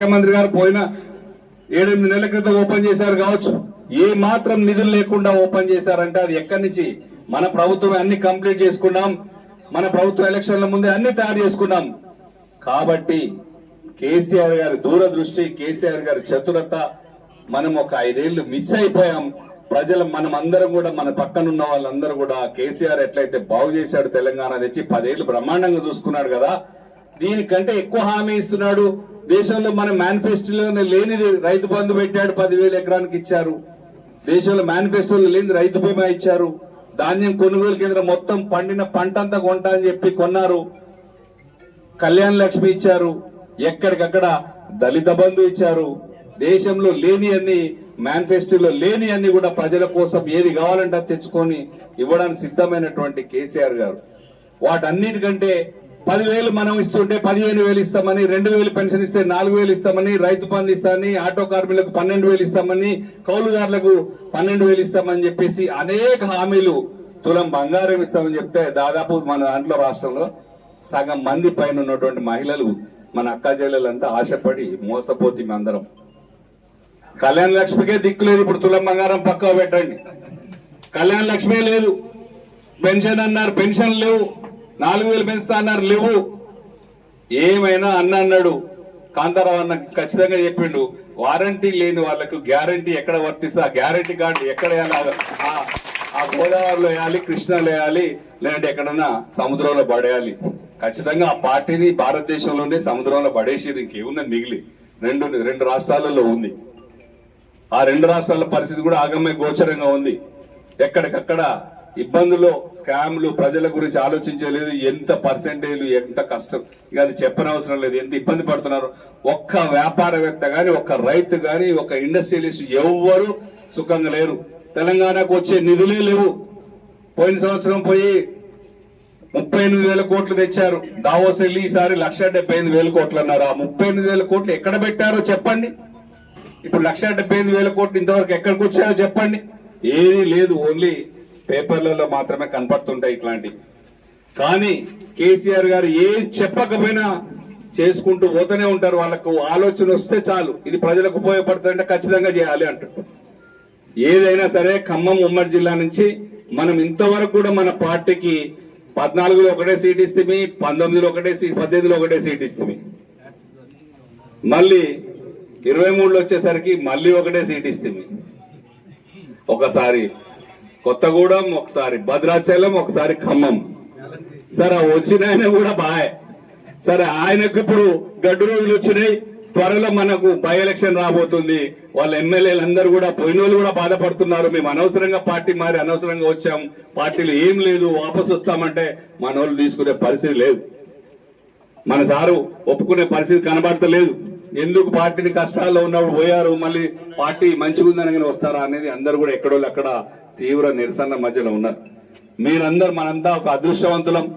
ముఖ్యమంత్రి గారు పోయిన ఏడెనిమిది నెలల క్రితం ఓపెన్ చేశారు కావచ్చు. ఏ మాత్రం నిధులు లేకుండా ఓపెన్ చేశారంటే అది ఎక్కడి నుంచి? మన ప్రభుత్వం అన్ని కంప్లీట్ చేసుకున్నాం. మన ప్రభుత్వ ఎలక్షన్ల ముందే అన్ని తయారు చేసుకున్నాం. కాబట్టి కేసీఆర్ గారి దూరదృష్టి కేసీఆర్ గారి చతురత మనం ఒక ఐదేళ్ళు మిస్ అయిపోయాం. ప్రజలు మనం అందరం కూడా మన పక్కనున్న వాళ్ళందరూ కూడా కేసీఆర్ ఎట్లయితే బాగు చేశాడు తెలంగాణ తెచ్చి పదేళ్ళు బ్రహ్మాండంగా చూసుకున్నాడు కదా దీనికంటే ఎక్కువ హామీ ఇస్తున్నాడు. దేశంలో మన మేనిఫెస్టోలోనే లేనిది రైతు బంధు పెట్టాడు పదివేల ఎకరానికి ఇచ్చారు. దేశంలో మేనిఫెస్టోలో లేనిది రైతు బీమా ఇచ్చారు. ధాన్యం కొనుగోలు కేంద్రం మొత్తం పండిన పంట అంతా కొంటా అని చెప్పి కొన్నారు. కళ్యాణ లక్ష్మి ఇచ్చారు. ఎక్కడికక్కడ దళిత బంధు ఇచ్చారు. దేశంలో లేని అన్ని మేనిఫెస్టోలో లేని అన్ని కూడా ప్రజల కోసం ఏది కావాలంటే అది తెచ్చుకొని ఇవ్వడానికి సిద్ధమైనటువంటి కేసీఆర్ గారు. వాటన్నిటికంటే పదివేలు మనం ఇస్తుంటే పదిహేను వేలు ఇస్తామని రెండు వేలు పెన్షన్ ఇస్తే నాలుగు వేలు ఇస్తామని రైతు పనులు ఇస్తామని ఆటో కార్మికులకు పన్నెండు వేలు ఇస్తామని కౌలుదారులకు పన్నెండు వేలు ఇస్తామని చెప్పేసి అనేక హామీలు తులం బంగారం ఇస్తామని చెప్తే దాదాపు మన దాంట్లో రాష్ట్రంలో సగం మంది పైన ఉన్నటువంటి మహిళలు మన అక్క చెల్లెలంతా ఆశపడి మోసపోతే అందరం కళ్యాణ లక్ష్మికే దిక్కు లేదు ఇప్పుడు తులం బంగారం పక్క పెట్టండి. కళ్యాణ లక్ష్మే లేదు. పెన్షన్ అన్నారు పెన్షన్ లేవు. నాలుగు వేలు పెంచుతా అన్నారు లేవు. ఏమైనా అన్న అన్నాడు. కాంతారావు అన్న ఖచ్చితంగా చెప్పిండు వారంటీ లేని వాళ్ళకు గ్యారంటీ ఎక్కడ వర్తిస్తే? ఆ గ్యారంటీ కార్డు ఎక్కడ ఆ- గోదావరిలో వేయాలి కృష్ణాలో వేయాలి లేదంటే ఎక్కడన్నా సముద్రంలో పడేయాలి. ఖచ్చితంగా ఆ పార్టీని భారతదేశంలోనే సముద్రంలో పడేసి ఇంకేమున్నా మిగిలి. రెండు రెండు రాష్ట్రాలలో ఉంది. ఆ రెండు రాష్ట్రాల పరిస్థితి కూడా ఆగమ్య గోచరంగా ఉంది. ఎక్కడికక్కడ ఇబ్బందులు స్కామ్లు ప్రజల గురించి ఆలోచించలేదు ఎంత పర్సెంటేజ్ ఎంత కష్టం. ఇక అది చెప్పనవసరం లేదు. ఎంత ఇబ్బంది పడుతున్నారు? ఒక్క వ్యాపారవేత్త కానీ ఒక్క రైతు కానీ ఒక ఇండస్ట్రియలిస్ట్ ఎవ్వరు సుఖంగా లేరు. తెలంగాణకు వచ్చే నిధులే లేవు. పోయిన సంవత్సరం పోయి ముప్పై ఎనిమిది వేల కోట్లు తెచ్చారు. దావోస్ వెళ్ళి ఈసారి లక్ష డెబ్బై ఎనిమిది వేల కోట్లు అన్నారు. ఆ ముప్పై ఎనిమిది వేల కోట్లు ఎక్కడ పెట్టారో చెప్పండి. ఇప్పుడు లక్ష డెబ్బై ఎనిమిది వేల కోట్లు ఇంతవరకు ఎక్కడికి వచ్చాయో చెప్పండి. ఏది లేదు. ఓన్లీ పేపర్లలో మాత్రమే కనపడుతుంటాయి ఇట్లాంటివి. కానీ కేసీఆర్ గారు ఏం చెప్పకపోయినా చేసుకుంటూ పోతూనే ఉంటారు. వాళ్ళకు ఆలోచన వస్తే చాలు. ఇది ప్రజలకు ఉపయోగపడుతుందంటే ఖచ్చితంగా చేయాలి అంటారు ఏదైనా సరే ఖమ్మం ఉమ్మడి జిల్లా నుంచి మనం ఇంతవరకు కూడా మన పార్టీకి పద్నాలుగులో ఒకటే సీట్ ఇస్తే పంతొమ్మిదిలో ఒకటే సీట్ పద్దెనిమిదిలో ఒకటే సీట్ ఇస్తే మళ్ళీ ఇరవై మూడులో వచ్చేసరికి మళ్ళీ ఒకటే సీట్ ఇస్తుంది ఒకసారి కొత్తగూడెం ఒకసారి భద్రాచలం ఒకసారి ఖమ్మం. సరే వచ్చిన ఆయన కూడా బాయ్. సరే ఆయనకు ఇప్పుడు గడ్డు రోజులు వచ్చినాయి. త్వరలో మనకు బై ఎలక్షన్ రాబోతుంది. వాళ్ళ ఎమ్మెల్యేలు అందరూ కూడా పోయిన వాళ్ళు కూడా బాధపడుతున్నారు. మేము అనవసరంగా పార్టీ మారి అనవసరంగా వచ్చాం. పార్టీలు ఏం లేదు వాపస్ వస్తామంటే మన తీసుకునే పరిస్థితి లేదు. మన సారు ఒప్పుకునే పరిస్థితి కనబడతలేదు. ఎందుకు పార్టీని కష్టాల్లో ఉన్నప్పుడు పోయారు? మళ్ళీ పార్టీ మంచిగుందని వస్తారా అనేది అందరు కూడా ఎక్కడోళ్ళు అక్కడ తీవ్ర నిరసన మధ్యలో ఉన్నారు. మీరందరూ మనంతా ఒక అదృష్టవంతులం.